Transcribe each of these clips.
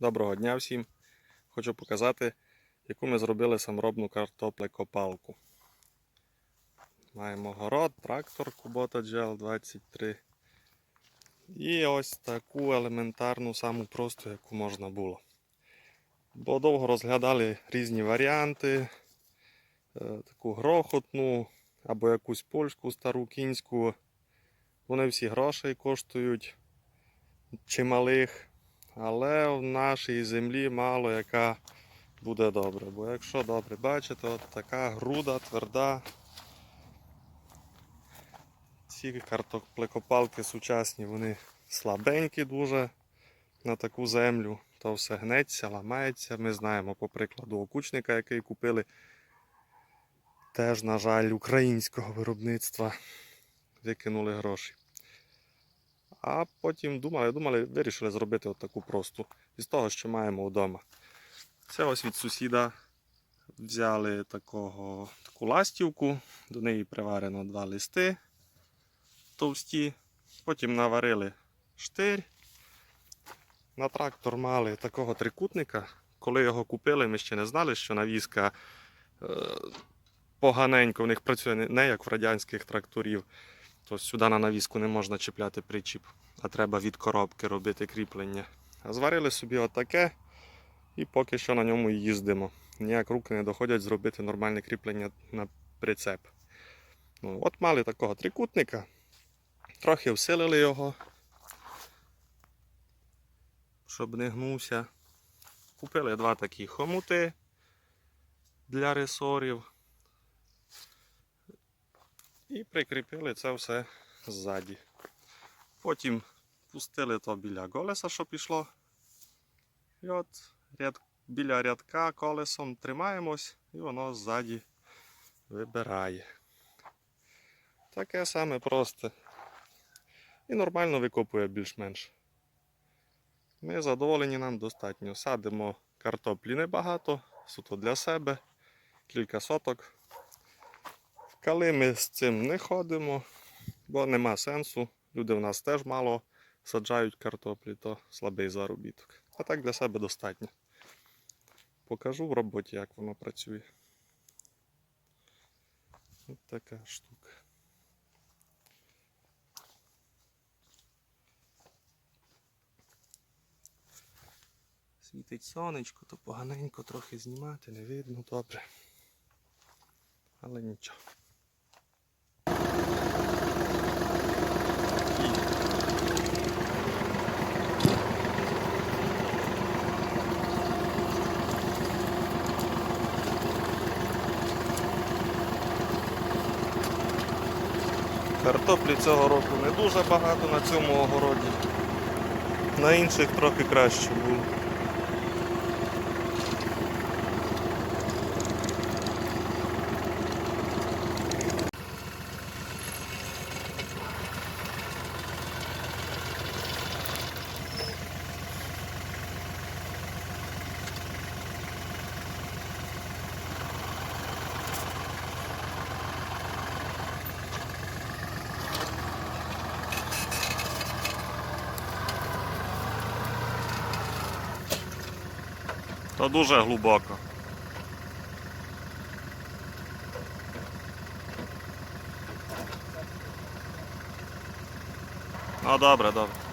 Доброго дня всім! Хочу показати, яку ми зробили саморобну картоплекопалку. Маємо город, трактор Kubota GL23. І ось таку елементарну, саму просту, яку можна було. Бо довго розглядали різні варіанти, е, таку грохотну або якусь польську стару кінську. Вони всі грошей коштують чималих. Але в нашій землі мало яка буде добре. Бо якщо добре бачите, от така груда, тверда. Ці картоплекопалки сучасні, вони слабенькі дуже на таку землю. То все гнеться, ламається. Ми знаємо по прикладу окучника, який купили. Теж, на жаль, українського виробництва викинули гроші. А потім думали, думали, вирішили зробити от таку просту із того, що маємо вдома. Це ось від сусіда взяли такого, таку ластівку, до неї приварено два листи товсті. Потім наварили штир. На трактор мали такого трикутника. Коли його купили, ми ще не знали, що навіска е, поганенько в них працює не- не як в радянських тракторів. То сюди на навіску не можна чіпляти причіп, а треба від коробки робити кріплення. Зварили собі отаке і поки що на ньому їздимо. Ніяк руки не доходять зробити нормальне кріплення на прицеп. Ну, от мали такого трикутника, трохи всилили його, щоб не гнувся. Купили два такі хомути для ресорів. І прикріпили це все ззаді. Потім пустили то біля колеса, що пішло. І от ряд, біля рядка колесом тримаємось і воно ззаді вибирає. Таке саме просте. І нормально викопує більш-менш. Ми задоволені нам достатньо. Садимо картоплі небагато, суто для себе, кілька соток. Коли ми з цим не ходимо, бо нема сенсу. Люди в нас теж мало саджають картоплі, то слабий заробіток. А так для себе достатньо. Покажу в роботі, як воно працює. Ось така штука. Світить сонечко, то поганенько трохи знімати, не видно добре. Але нічого. Картоплі цього року не дуже багато на цьому огороді. На інших трохи краще було. То дуже глибоко. А добре, добре.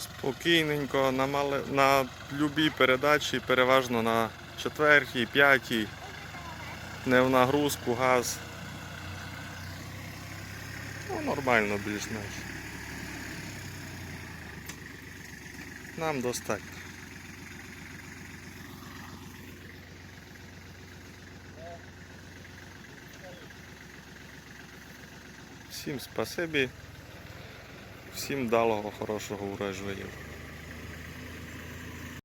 Спокійненько, на, мале, на любій передачі, переважно на четвертій, п'ятій, не в нагрузку, газ. Ну, нормально більш-менш. Нам достатньо. Всім спасибі, всім далого хорошого урожаю.